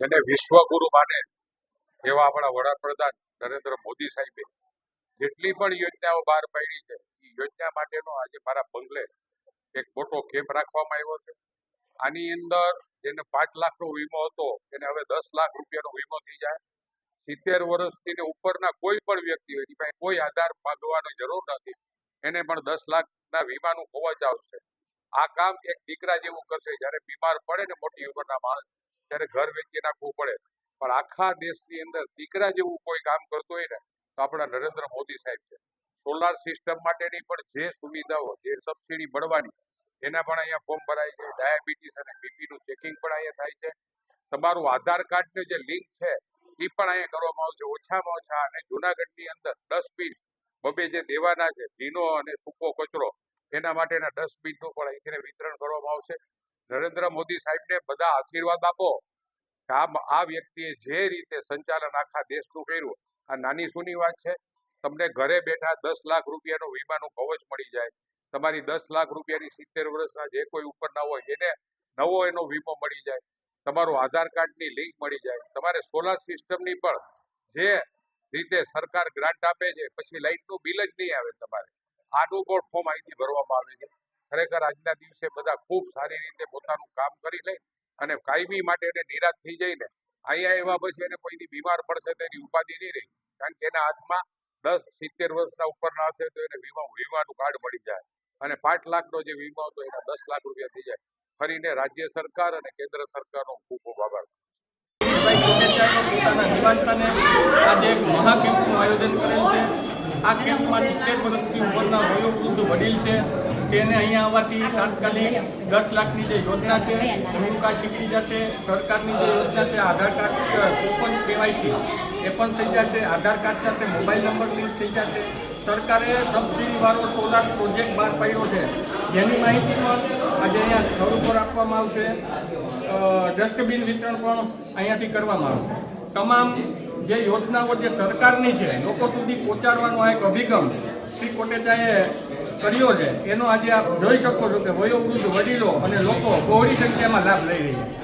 જેને વિશ્વગુરુ માને, એવા આપણા વડાપ્રધાન નરેન્દ્ર મોદી સાહેબે જેટલી પણ યોજનાઓ બહાર પાડી છે, એ યોજના માટેનો આજે મારા બંગલે એક મોટો કેમ્પ રાખવામાં આવ્યો છે. આની અંદર જેને પાંચ લાખનો વીમો હતો, એને હવે દસ લાખ રૂપિયાનો વીમો થઈ જાય. સિત્તેર વર્ષથી ઉપરના કોઈ પણ વ્યક્તિ હોય એની પાસે કોઈ આધાર માંગવાની જરૂર નથી. એને પણ દસ લાખના વીમાનું કવચ આવશે. આ કામ એક દીકરા જેવું કરશે, જ્યારે બીમાર પડે ને મોટી ઉંમરના માણસ ત્યારે ઘર વેચી નાખવું પડે. પણ આખા દેશની અંદર દીકરા જેવું કોઈ કામ કરતો હોય ને, તો આપણા નરેન્દ્ર મોદી સાહેબ છે. સોલાર સિસ્ટમ માટેની પણ જે સુવિધાઓ, જે સબસિડી મળવાની, એના પણ અહીંયા ફોર્મ ભરાય છે. ડાયાબિટીસ અને બીપીનું ચેકિંગ પણ અહીંયા થાય છે. તમારું આધાર કાર્ડનું જે લિંક છે, એ પણ અહીંયા કરવામાં આવશે. ઓછામાં ઓછા અને જુનાગઢની અંદર ડસ્ટબિન, બબે જે દેવાના છે, ભીનો અને સૂકો કચરો, એના માટેના ડસ્ટબિનનું પણ અહીંથી વિતરણ કરવામાં આવશે. નરેન્દ્ર મોદી સાહેબને બધા આશીર્વાદ આપો કે આ આ વ્યક્તિએ જે રીતે સંચાલન આખા દેશનું કર્યું, આ નાની સૂની વાત છે, તમને ઘરે બેઠા દસ લાખ રૂપિયાનો વીમાનું કવચ મળી જાય, તમારી દસ લાખ રૂપિયાની સિત્તેર વર્ષના જે કોઈ ઉપરના હોય, એને નવો એનો વીમો મળી જાય, તમારું આધાર કાર્ડની લિંક મળી જાય, તમારે સોલાર સિસ્ટમની પણ જે રીતે સરકાર ગ્રાન્ટ આપે છે, પછી લાઇટનું બિલ જ નહીં આવે તમારે, આનું પણ ફોર્મ અહીંથી ભરવામાં આવે છે. ખરેખર આજના દિવસે બધા ખૂબ સારી રીતે પોતાનું કામ કરી લે અને કાયમી માટે એને નિરાશ થઈ જાય ને, અહીંયા એવા પછી એને કોઈથી બીમાર પડશે તો એની ઉપાધિ નહીં રહી. કારણ કે એના હાથમાં દસ સિત્તેર વર્ષના ઉપરના હશે તો એને વીમા, વીમાનું કાર્ડ મળી જાય. અને પાંચ લાખનો જે વીમો હતો એના દસ લાખ રૂપિયા થઈ જાય. ફરીને રાજ્ય સરકાર અને કેન્દ્ર સરકારનો ખૂબ ખૂબ આભાર આયોજન કરેલ છે. આ કેમ્પમાં સિત્તેર વર્ષથી ઉપરના વયોવૃદ્ધ વડીલ છે. તેને અહીંયા આવવાથી તાત્કાલિક દસ લાખની જે યોજના છે એનું કાર્ડ નીકળી જશે. સરકારની જે યોજના છે, આધાર કાર્ડ ઓપન કેવાયસી, એ પણ થઈ જશે. આધાર કાર્ડ સાથે મોબાઈલ નંબર લિંક થઈ જશે. સરકારે સબસિડીવાળો સોલાર પ્રોજેક્ટ બહાર પાડ્યો છે. જેની માહિતી પણ આજે અહીંયા સ્થળ ઉપર આપવામાં આવશે. ડસ્ટબિન વિતરણ પણ અહીંયાથી કરવામાં આવશે. તમામ જે યોજનાઓ જે સરકારની છે, લોકો સુધી પહોંચાડવાનો આ એક અભિગમ શ્રી કોટેચાએ કર્યો છે, એનો આજે આપ જોઈ શકો છો કે વયોવૃદ્ધ વડીલો અને લોકો બહોળી સંખ્યામાં લાભ લઈ રહ્યા છે.